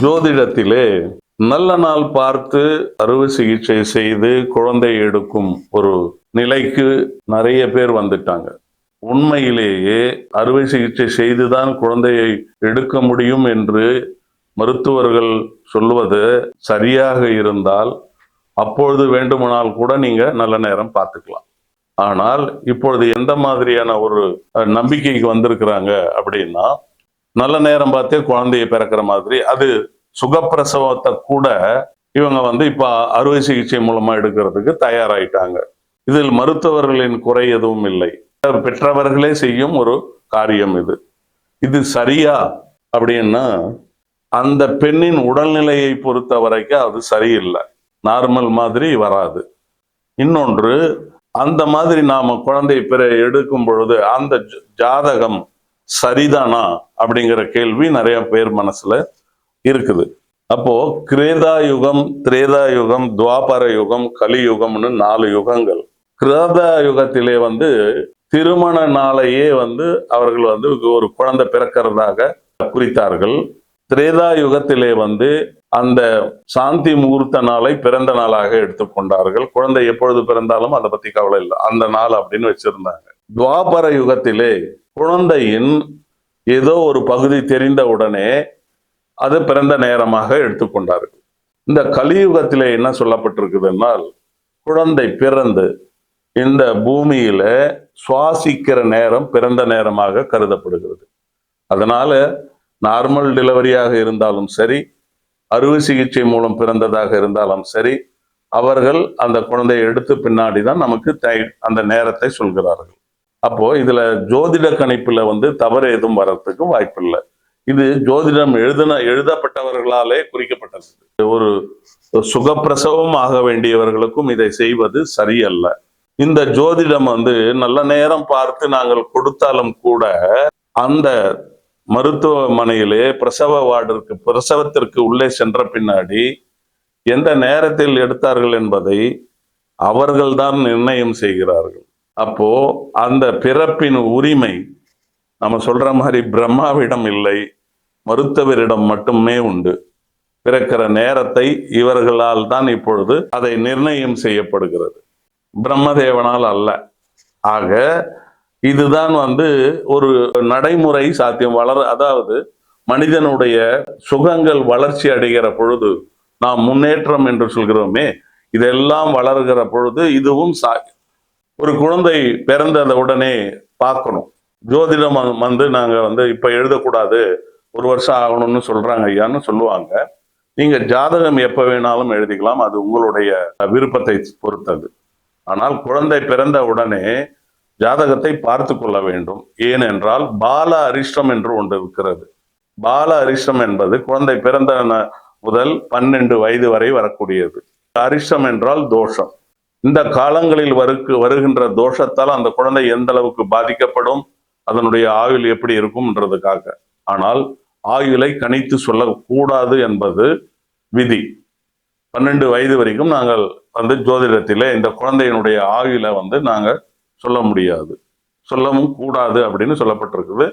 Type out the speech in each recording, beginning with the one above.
ஜோதிடத்திலே நல்ல நாள் பார்த்து அறுவை சிகிச்சை செய்து குழந்தை எடுக்கும் ஒரு நிலைக்கு நிறைய பேர் வந்துட்டாங்க. உண்மையிலேயே அறுவை சிகிச்சை செய்துதான் குழந்தையை எடுக்க முடியும் என்று மருத்துவர்கள் சொல்வது சரியாக இருந்தால் அப்பொழுது வேண்டுமானால் கூட நீங்க நல்ல நேரம் பார்த்துக்கலாம். ஆனால் இப்பொழுது எந்த மாதிரியான ஒரு நம்பிக்கைக்கு வந்திருக்கிறாங்க அப்படின்னா நல்ல நேரம் பார்த்தே குழந்தையை பிறக்கிற மாதிரி அது சுகப்பிரசவத்தை கூட இவங்க வந்து இப்போ அறுவை சிகிச்சை மூலமா எடுக்கிறதுக்கு தயாராயிட்டாங்க. இதில் மருத்துவர்களின் குறை எதுவும் இல்லை. பெற்றவர்களே செய்யும் ஒரு காரியம் இது. இது சரியா? அப்படின்னா அந்த பெண்ணின் உடல்நிலையை பொறுத்த வரைக்கும் அது சரியில்லை. நார்மல் மாதிரி வராது. இன்னொன்று அந்த மாதிரி நாம குழந்தை பிற எடுக்கும் பொழுது அந்த ஜாதகம் சரிதானா? அப்படிங்கிற கேள்வி நிறைய பேர் மனசுல இருக்குது. அப்போ கிரேதா யுகம் திரேதா யுகம் துவாபர யுகம் கலியுகம்னு நாலு யுகங்கள். கிரேதா யுகத்திலே வந்து திருமண நாளையே வந்து அவர்கள் வந்து ஒரு குழந்தை பிறக்கிறதாக குறித்தார்கள். திரேதா யுகத்திலே வந்து அந்த சாந்தி முகூர்த்த நாளை பிறந்த நாளாக எடுத்துக்கொண்டார்கள் குழந்தை எப்பொழுது பிறந்தாலும் அதை பத்தி கவலை இல்லை. அந்த நாள் அப்படின்னு வச்சிருந்தாங்க. துவாபர யுகத்திலே குழந்தையின் ஏதோ ஒரு பகுதி தெரிந்த உடனே அது பிறந்த நேரமாக எடுத்துக்கொண்டார்கள் இந்த கலியுகத்திலே என்ன சொல்லப்பட்டிருக்குதுன்னால் குழந்தை பிறந்து இந்த பூமியில சுவாசிக்கிற நேரம் பிறந்த நேரமாக கருதப்படுகிறது. அதனால நார்மல் டெலிவரியாக இருந்தாலும் சரி அறுவை சிகிச்சை மூலம் பிறந்ததாக இருந்தாலும் சரி அவர்கள் அந்த குழந்தையை எடுத்து பின்னாடி தான் நமக்கு தை- அந்த நேரத்தை சொல்கிறார்கள். அப்போ இதுல ஜோதிட கணிப்புல வந்து தவறு எதுவும் வர்றதுக்கு வாய்ப்பில்லை. இது ஜோதிடம் எழுதின எழுதப்பட்டவர்களாலே குறிக்கப்பட்டது. ஒரு சுகப்பிரசவம் ஆக வேண்டியவர்களுக்கும் இதை செய்வது சரியல்ல. இந்த ஜோதிடம் வந்து நல்ல நேரம் பார்த்து நாங்கள் கொடுத்தாலும் கூட அந்த மருத்துவமனையிலே பிரசவ வார்டிற்கு பிரசவத்திற்கு உள்ளே சென்ற பின்னாடி எந்த நேரத்தில் எடுத்தார்கள் என்பதை அவர்கள்தான் நிர்ணயம் செய்கிறார்கள். அப்போ அந்த பிறப்பின் உரிமை நம்ம சொல்ற மாதிரி பிரம்மாவிடம் இல்லை மருத்துவரிடம் மட்டுமே உண்டு. பிறக்கிற நேரத்தை இவர்களால் தான் இப்பொழுது அதை நிர்ணயம் செய்யப்படுகிறது. பிரம்மதேவனால் அல்ல. ஆக இதுதான் வந்து ஒரு நடைமுறை சாத்தியம். வளர அதாவது மனிதனுடைய சுகங்கள் வளர்ச்சி அடைகிற பொழுது நாம் முன்னேற்றம் என்று சொல்கிறோமே இதெல்லாம் வளர்கிற பொழுது இதுவும் சா ஒரு குழந்தை பிறந்த உடனே பார்க்கணும். ஜோதிடம் வந்து நாங்க வந்து இப்ப எழுதக்கூடாது ஒரு வருஷம் ஆகணும்னு சொல்றாங்க ஐயான்னு சொல்லுவாங்க. நீங்க ஜாதகம் எப்ப வேணாலும் எழுதிக்கலாம் அது உங்களுடைய விருப்பத்தை பொறுத்தது. ஆனால் குழந்தை பிறந்த உடனே ஜாதகத்தை பார்த்து கொள்ள வேண்டும். ஏனென்றால் பால அரிஷ்டம் என்று ஒன்று இருக்கிறது. பால அரிஷ்டம் என்பது குழந்தை பிறந்த முதல் பன்னெண்டு வயது வரை வரக்கூடியது. அரிஷ்டம் என்றால் தோஷம். இந்த காலங்களில் வருக்கு வருகின்ற தோஷத்தால் அந்த குழந்தை எந்த அளவுக்கு பாதிக்கப்படும் அதனுடைய ஆயுள் எப்படி இருக்கும்ன்றதுக்காக. ஆனால் ஆயுளை கணித்து சொல்லக்கூடாது என்பது விதி. பன்னெண்டு வயது வரைக்கும் நாங்கள் வந்து ஜோதிடத்தில் இந்த குழந்தையினுடைய ஆயுள வந்து நாங்கள் சொல்ல முடியாது. சொல்லவும் கூடாது அப்படின்னு சொல்லப்பட்டிருக்குது.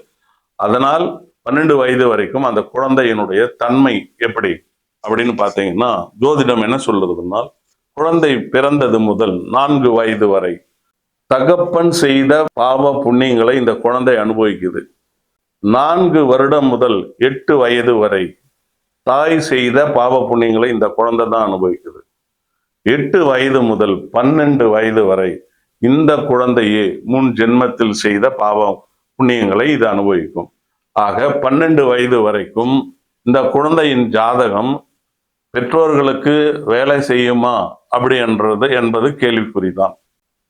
அதனால் பன்னெண்டு வயது வரைக்கும் அந்த குழந்தையினுடைய தன்மை எப்படி அப்படின்னு பார்த்தீங்கன்னா ஜோதிடம் என்ன சொல்லுதுன்னா குழந்தை பிறந்தது முதல் நான்கு வயது வரை தகப்பன் செய்த பாவ புண்ணியங்களை இந்த குழந்தை அனுபவிக்குது. நான்கு வருடம் முதல் எட்டு வயது வரை தாய் செய்த பாவ புண்ணியங்களை இந்த குழந்தை தான் அனுபவிக்குது. எட்டு வயது முதல் பன்னெண்டு வயது வரை இந்த குழந்தையே முன் ஜென்மத்தில் செய்த பாவ புண்ணியங்களை இது அனுபவிக்கும். ஆக பன்னெண்டு வயது வரைக்கும் இந்த குழந்தையின் ஜாதகம் பெற்றோர்களுக்கு வேலை செய்யுமா அப்படி என்றது என்பது கேள்விக்குறிதான்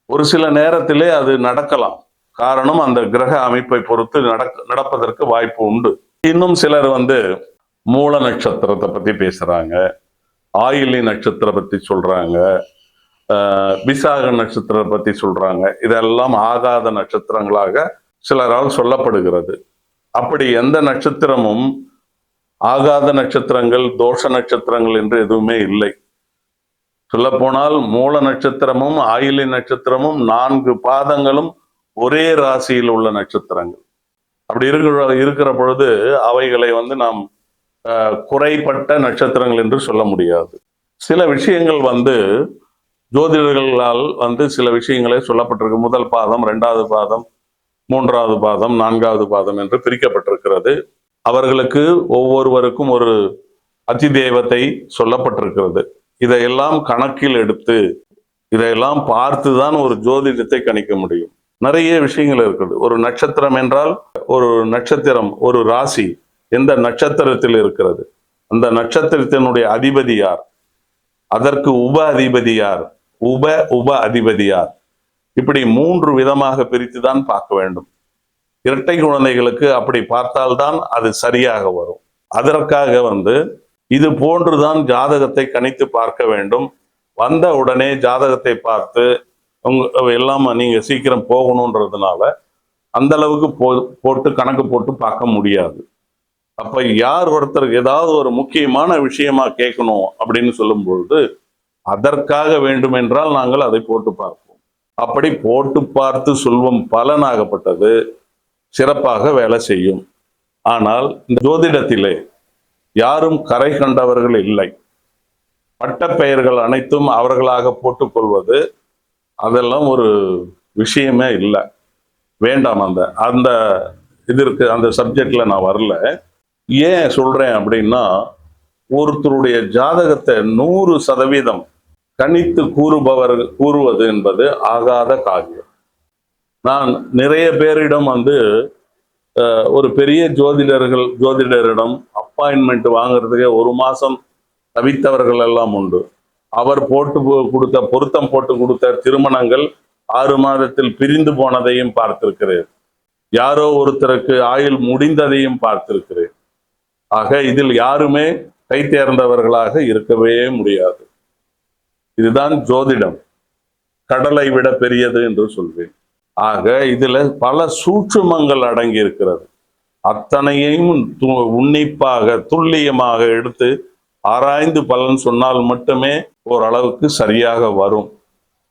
ஒரு சில நேரத்திலே அது நடக்கலாம். காரணம் அந்த கிரக அமைப்பை பொறுத்து நடப்பதற்கு வாய்ப்பு உண்டு. இன்னும் சிலர் வந்து மூல நட்சத்திரத்தை பத்தி பேசுறாங்க. ஆயிலி நட்சத்திரம் பத்தி சொல்றாங்க. ஆஹ் விசாக நட்சத்திரம் பத்தி சொல்றாங்க. இதெல்லாம் ஆகாத நட்சத்திரங்களாக சிலரால் சொல்லப்படுகிறது. அப்படி எந்த நட்சத்திரமும் ஆகாத நட்சத்திரங்கள் தோஷ நட்சத்திரங்கள் என்று எதுவுமே இல்லை. சொல்லப்போனால் மூல நட்சத்திரமும் ஆயிலி நட்சத்திரமும் நான்கு பாதங்களும் ஒரே ராசியில் உள்ள நட்சத்திரங்கள். அப்படி இருக்கிற இருக்கிற பொழுது அவைகளை வந்து நாம் குறைப்பட்ட நட்சத்திரங்கள் என்று சொல்ல முடியாது. சில விஷயங்கள் வந்து ஜோதிடர்களால் வந்து சில விஷயங்களே சொல்லப்பட்டிருக்கு. முதல் பாதம் ரெண்டாவது பாதம் மூன்றாவது பாதம் நான்காவது பாதம் என்று பிரிக்கப்பட்டிருக்கிறது. அவர்களுக்கு ஒவ்வொருவருக்கும் ஒரு அதிதேவத்தை சொல்லப்பட்டிருக்கிறது. இதையெல்லாம் கணக்கில் எடுத்து இதையெல்லாம் பார்த்து தான் ஒரு ஜோதிடத்தை கணிக்க முடியும். நிறைய விஷயங்கள் இருக்குது. ஒரு நட்சத்திரம் என்றால் ஒரு நட்சத்திரம் ஒரு ராசி எந்த நட்சத்திரத்தில் இருக்கிறது? அந்த நட்சத்திரத்தினுடைய அதிபதி யார்? அதற்கு உப அதிபதி யார்? உப உப அதிபதி யார்? இப்படி மூன்று விதமாக பிரித்து தான் பார்க்க வேண்டும். இரட்டை குழந்தைகளுக்கு அப்படி பார்த்தால்தான் அது சரியாக வரும். அதற்காக வந்து இது போன்றுதான் ஜாதகத்தை கணித்து பார்க்க வேண்டும். வந்த உடனே ஜாதகத்தை பார்த்து உங்க எல்லாம் நீங்க சீக்கிரம் போகணுன்றதுனால அந்த அளவுக்கு போ போட்டு கணக்கு போட்டு பார்க்க முடியாது. அப்ப யார் ஒருத்தருக்கு ஏதாவது ஒரு முக்கியமான விஷயமா கேட்கணும் அப்படின்னு சொல்லும் பொழுது அதற்காக வேண்டும் என்றால் நாங்கள் அதை போட்டு பார்ப்போம். அப்படி போட்டு பார்த்து சொல்வம் பலனாகப்பட்டது. சிறப்பாக வேலை செய்யும். ஆனால் இந்த ஜோதிடத்திலே யாரும் கரை கண்டவர்கள் இல்லை. பட்டப்பெயர்கள் அனைத்தும் அவர்களாக போட்டுக்கொள்வது அதெல்லாம் ஒரு விஷயமே இல்லை. வேண்டாம் அந்த அந்த இதற்கு அந்த சப்ஜெக்ட்ல நான் வரல. ஏன் சொல்றேன் அப்படின்னா ஒருத்தருடைய ஜாதகத்தை நூறு சதவீதம் கணித்து கூறுபவர் கூறுவது என்பது ஆகாத காரியம். நான் நிறைய பேரிடம் வந்து ஒரு பெரிய ஜோதிடர்கள் ஜோதிடரிடம் அப்பாயின்மெண்ட் வாங்குறதுக்கே ஒரு மாசம் தவித்தவர்கள் எல்லாம் உண்டு. அவர் போட்டு போ- கொடுத்த பொருத்தம் போட்டு கொடுத்த திருமணங்கள் ஆறு மாதத்தில் பிரிந்து போனதையும் பார்த்திருக்கிறேன். யாரோ ஒருத்தருக்கு ஆயுள் முடிந்ததையும் பார்த்திருக்கிறேன். ஆக இதில் யாருமே கை தேர்ந்தவர்களாக இருக்கவே முடியாது. இதுதான் ஜோதிடம். கடலை விட பெரியது என்று சொல்வேன். ஆக இதுல பல சூட்சுமங்கள் அடங்கி இருக்கிறது அத்தனையும் து- உன்னிப்பாக துல்லியமாக எடுத்து ஆராய்ந்து பலன் சொன்னால் மட்டுமே ஓரளவுக்கு சரியாக வரும்.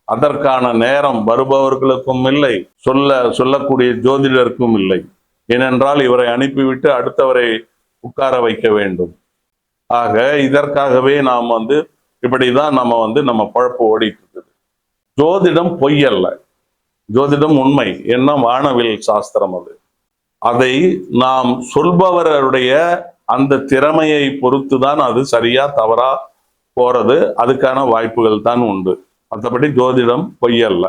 அதற்கான நேரம் வருபவர்களுக்கும் இல்லை சொல்ல சொல்லக்கூடிய ஜோதிடருக்கும் இல்லை. ஏனென்றால் இவரை அனுப்பிவிட்டு அடுத்தவரை உட்கார வைக்க வேண்டும். ஆக இதற்காகவே நாம் வந்து இப்படிதான் நம்ம வந்து நம்ம பழப்பு ஓடிட்டு இருக்குது ஜோதிடம் பொய் அல்ல ஜோதிடம் உண்மை. என்ன வானவில் சாஸ்திரம் அது. அதை நாம் சொல்பவருடைய அந்த திறமையை பொறுத்து தான் அது சரியா தவறா போறது. அதுக்கான வாய்ப்புகள் தான் உண்டு. மற்றபடி ஜோதிடம் பொய் அல்ல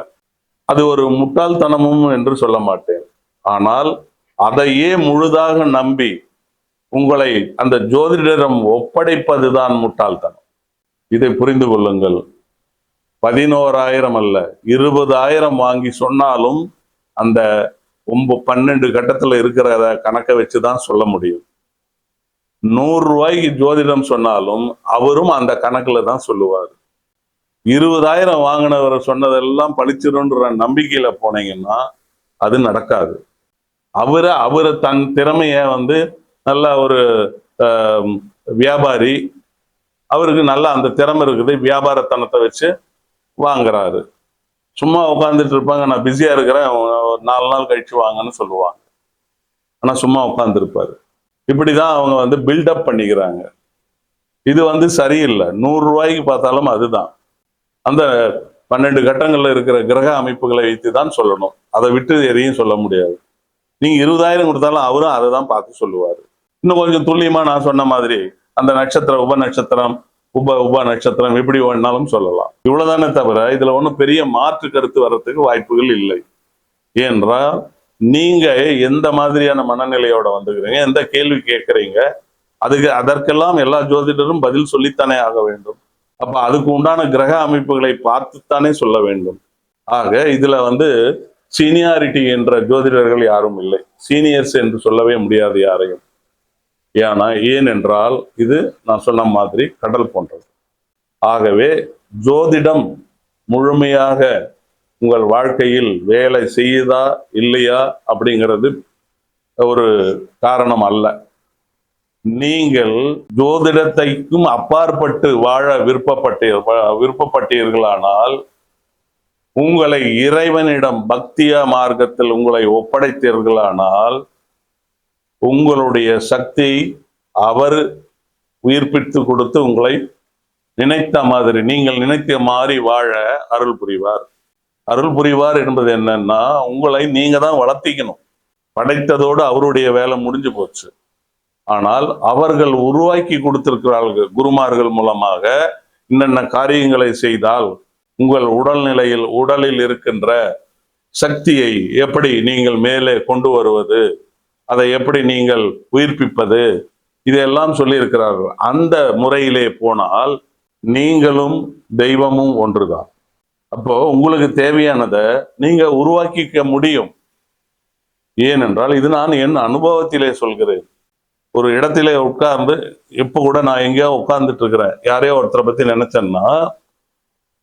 அது ஒரு முட்டாள்தனமும் என்று சொல்ல மாட்டேன். ஆனால் அதையே முழுதாக நம்பி உங்களை அந்த ஜோதிடரிடம் ஒப்படைப்பதுதான் முட்டாள்தனம். இதை புரிந்து கொள்ளுங்கள். பதினோராயிரம் அல்ல இருபதாயிரம் வாங்கி சொன்னாலும் அந்த ஒன்பது பன்னெண்டு கட்டத்துல இருக்கிற கணக்கை வச்சு தான் சொல்ல முடியும். நூறு ரூபாய்க்கு ஜோதிடம் சொன்னாலும் அவரும் அந்த கணக்குல தான் சொல்லுவார். இருபதாயிரம் வாங்கினவர் சொன்னதெல்லாம் பழிச்சிருன்ற நம்பிக்கையில போனீங்கன்னா அது நடக்காது. அவரை அவரை தன் திறமைய வந்து நல்ல ஒரு வியாபாரி. அவருக்கு நல்ல அந்த திறமை இருக்குது. வியாபாரத்தனத்தை வச்சு வாங்குறாரு. சும்மா உட்காந்துட்டு இருப்பாங்க. நான் பிஸியா இருக்கிறேன். ஒரு நாலு நாள் கழிச்சு வாங்கன்னு சொல்லுவாங்க. ஆனால் சும்மா உட்காந்துருப்பாரு இப்படிதான் அவங்க வந்து பில்டப் பண்ணிக்கிறாங்க. இது வந்து சரியில்லை. நூறு ரூபாய்க்கு பார்த்தாலும் அதுதான். அந்த பன்னெண்டு கட்டங்களில் இருக்கிற கிரக அமைப்புகளை வைத்து தான் சொல்லணும். அதை விட்டு எதையும் சொல்ல முடியாது. நீங்கள் இருபதாயிரம் கொடுத்தாலும் அவரும் அதை தான் பார்த்து சொல்லுவார். இன்னும் கொஞ்சம் துல்லியமா நான் சொன்ன மாதிரி அந்த நட்சத்திரம் உப நட்சத்திரம் உப உப நட்சத்திரம் எப்படி வேணாலும் சொல்லலாம். இவ்வளவுதானே தவிர இதுல ஒன்றும் பெரிய மாற்று கருத்து வர்றதுக்கு வாய்ப்புகள் இல்லை. ஏனென்றால் நீங்க எந்த மாதிரியான மனநிலையோட வந்துக்கிறீங்க எந்த கேள்வி கேட்கறீங்க அதுக்கு அதற்கெல்லாம் எல்லா ஜோதிடரும் பதில் சொல்லித்தானே ஆக வேண்டும். அப்ப அதுக்கு உண்டான கிரக அமைப்புகளை பார்த்துத்தானே சொல்ல வேண்டும். ஆக இதுல வந்து சீனியாரிட்டி என்ற ஜோதிடர்கள் யாரும் இல்லை. சீனியர்ஸ் என்று சொல்லவே முடியாது யாரையும். ஏன்னா ஏனென்றால் இது நான் சொன்ன மாதிரி கடல் போன்றது. ஆகவே ஜோதிடம் முழுமையாக உங்கள் வாழ்க்கையில் வேலை செய்யுதா இல்லையா அப்படிங்கிறது ஒரு காரணம் அல்ல. நீங்கள் ஜோதிடத்தைக்கும் அப்பாற்பட்டு வாழ விருப்பப்பட்டீர் விருப்பப்பட்டீர்களானால் உங்களை இறைவனிடம் பக்தியா மார்க்கத்தில் உங்களை ஒப்படைத்தீர்களானால் உங்களுடைய சக்தியை அவர் உயிர்ப்பித்து கொடுத்து உங்களை நினைத்த மாதிரி நீங்கள் நினைத்த மாதிரி வாழ அருள் புரிவார். அருள் புரிவார் என்பது என்னன்னா உங்களை நீங்க தான் வளர்த்திக்கணும். படைத்ததோடு அவருடைய வேலை முடிஞ்சு போச்சு. ஆனால் அவர்கள் உருவாக்கி கொடுத்திருக்கிறார்கள் குருமார்கள் மூலமாக என்னென்ன காரியங்களை செய்தால் உங்கள் உடல்நிலையில் உடலில் இருக்கின்ற சக்தியை எப்படி நீங்கள் மேலே கொண்டு வருவது? அதை எப்படி நீங்கள் உயிர்ப்பிப்பது? இதையெல்லாம் சொல்லியிருக்கிறார்கள். அந்த முறையிலே போனால் நீங்களும் தெய்வமும் ஒன்றுதான். அப்போ உங்களுக்கு தேவையானதை நீங்க உருவாக்கிக்க முடியும். ஏனென்றால் இது நான் என் அனுபவத்திலே சொல்கிறேன். ஒரு இடத்திலே உட்கார்ந்து இப்போ கூட நான் எங்கேயோ உட்கார்ந்துட்டு இருக்கிறேன் யாரையோ ஒருத்தரை பத்தி நினைச்சேன்னா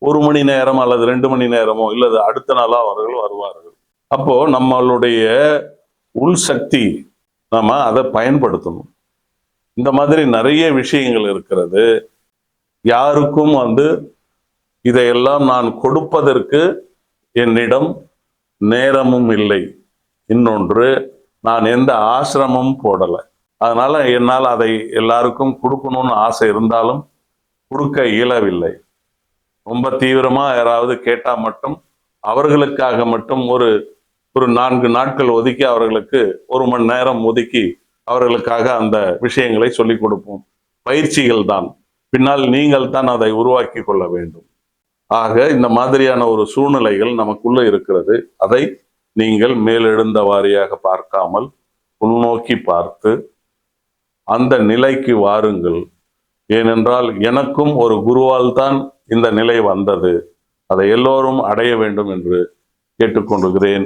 ஒரு மணி நேரம் அல்லது ரெண்டு மணி நேரமோ இல்லது அடுத்த நாளா அவர்கள் வருவார்கள். அப்போ நம்மளுடைய உள் சக்தி நாம் அதை பயன்படுத்தணும். இந்த மாதிரி நிறைய விஷயங்கள் இருக்கிறது. யாருக்கும் வந்து இதையெல்லாம் நான் கொடுப்பதற்கு என்னிடம் நேரமும் இல்லை. இன்னொன்று நான் எந்த ஆசிரமும் போடலை. அதனால் என்னால் அதை எல்லாருக்கும் கொடுக்கணும்னு ஆசை இருந்தாலும் கொடுக்க இயலவில்லை. ரொம்ப தீவிரமாக யாராவது கேட்டால் மட்டும் அவர்களுக்காக மட்டும் ஒரு ஒரு நான்கு நாட்கள் ஒதுக்கி அவர்களுக்கு ஒரு மணி நேரம் ஒதுக்கி அவர்களுக்காக அந்த விஷயங்களை சொல்லிக் கொடுப்போம். பயிற்சிகள் தான். பின்னால் நீங்கள் தான் அதை உருவாக்கி கொள்ள வேண்டும். ஆக இந்த மாதிரியான ஒரு சூழ்நிலைகள் நமக்குள்ள இருக்கிறது. அதை நீங்கள் மேலெழுந்த வாரியாக பார்க்காமல் உள்நோக்கி பார்த்து அந்த நிலைக்கு வாருங்கள். ஏனென்றால் எனக்கும் ஒரு குருவால் தான் இந்த நிலை வந்தது. அதை எல்லோரும் அடைய வேண்டும் என்று கேட்டுக்கொண்டுகிறேன்